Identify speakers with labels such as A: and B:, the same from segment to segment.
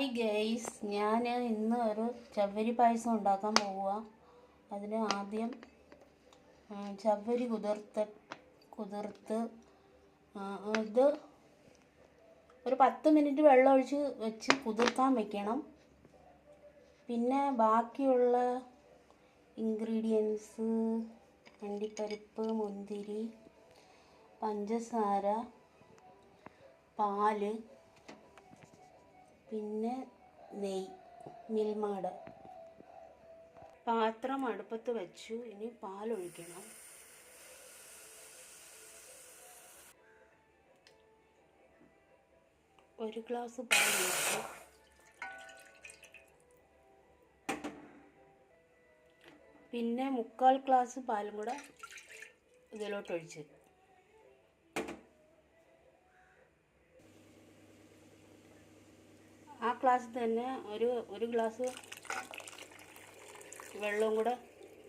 A: Hi guys ഞാൻ ഇന്ന് ഒരു ചവ്വരി പായസം ഉണ്ടാക്കാൻ പോവുക അതിന് ആദ്യം ചവ്വരി കുതിർത്ത് കുതിർത്ത് ഇത് ഒരു പത്ത് മിനിറ്റ് വെള്ളം ഒഴിച്ച് വെച്ച് കുതിർക്കാൻ വെക്കണം. പിന്നെ ബാക്കിയുള്ള ഇൻഗ്രീഡിയൻസ് അണ്ടിപ്പരിപ്പ് മുന്തിരി പഞ്ചസാര പാൽ പിന്നെ നെയ് മിൽമാട്. പാത്രം അടുപ്പത്ത് വെച്ചു. ഇനി പാലൊഴിക്കണം. ഒരു ഗ്ലാസ് പാൽ ഒഴിച്ചു പിന്നെ മുക്കാൽ ഗ്ലാസ് പാലും കൂടെ ഇതിലോട്ട് ആ ഗ്ലാസ്സിൽ തന്നെ ഒരു ഒരു ഗ്ലാസ് വെള്ളവും കൂടെ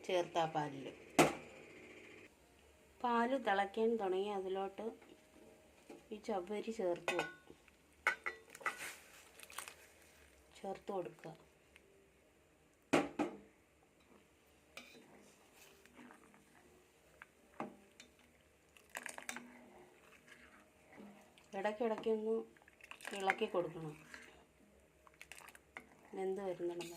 A: ചേർത്ത് പാലിൽ. പാൽ തിളയ്ക്കാൻ തുടങ്ങി അതിലോട്ട് ഈ ചവ്വരി ചേർത്ത് ചേർത്ത് കൊടുക്കുക. ഇടയ്ക്കിടയ്ക്കൊന്ന് ഇളക്കി കൊടുക്കണം. വെന്ത് വരുന്നിടം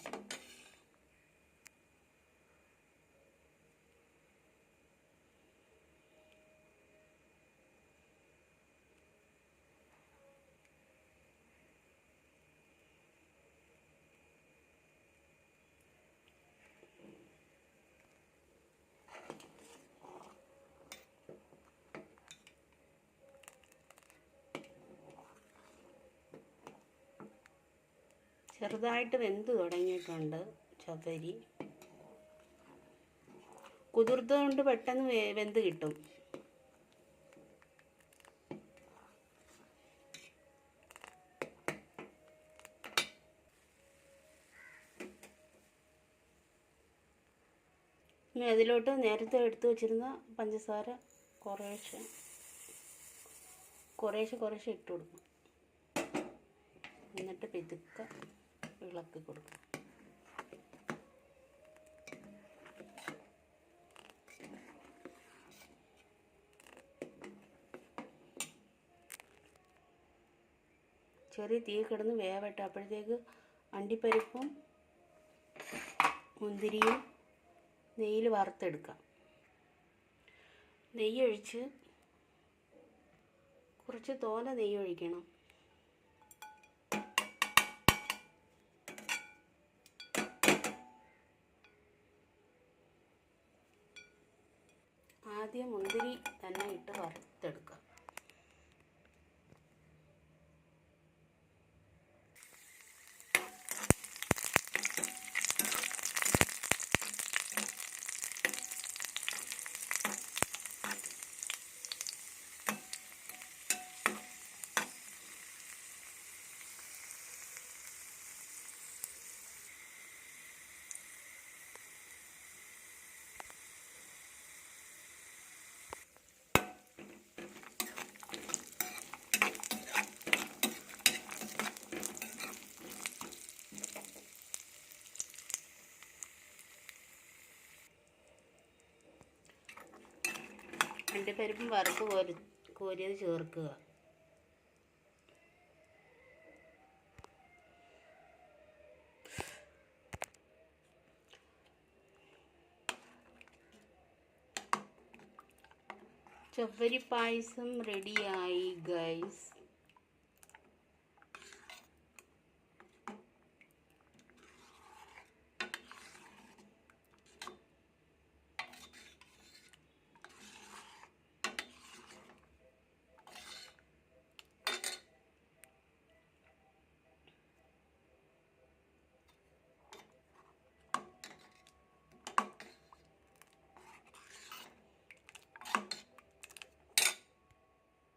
A: ചെറുതായിട്ട് വെന്ത് തുടങ്ങിയിട്ടുണ്ട് ചവരി കുതിർത്തുകൊണ്ട് പെട്ടെന്ന് വെന്ത് കിട്ടും. ഇനി അതിലോട്ട് നേരത്തെ എടുത്തു വച്ചിരുന്ന പഞ്ചസാര കുറേശ്ശെ കുറേശ്ശെ കുറേശ്ശെ ഇട്ട് കൊടുക്കും എന്നിട്ട് പിതുക്കെ. ഇളക്കി കൊടുക്കും. ചെറിയ തീ കിടന്ന് വേവട്ടെ. അപ്പോഴത്തേക്ക് അണ്ടിപ്പരിപ്പും മുന്തിരിയും നെയ്യിൽ വറുത്തെടുക്കാം. നെയ്യ് ഒഴിച്ച് കുറച്ച് തോന നെയ്യ് ഒഴിക്കണം ആദ്യം മുന്തിരി തന്നെ ഇട്ട് വറുത്തെടുക്കാം അണ്ടിപ്പരിപ്പും വറുത്ത് കോരി കോരിയത് ചേർക്കുക. ചവ്വരി പായസം റെഡിയായി ഗൈസ്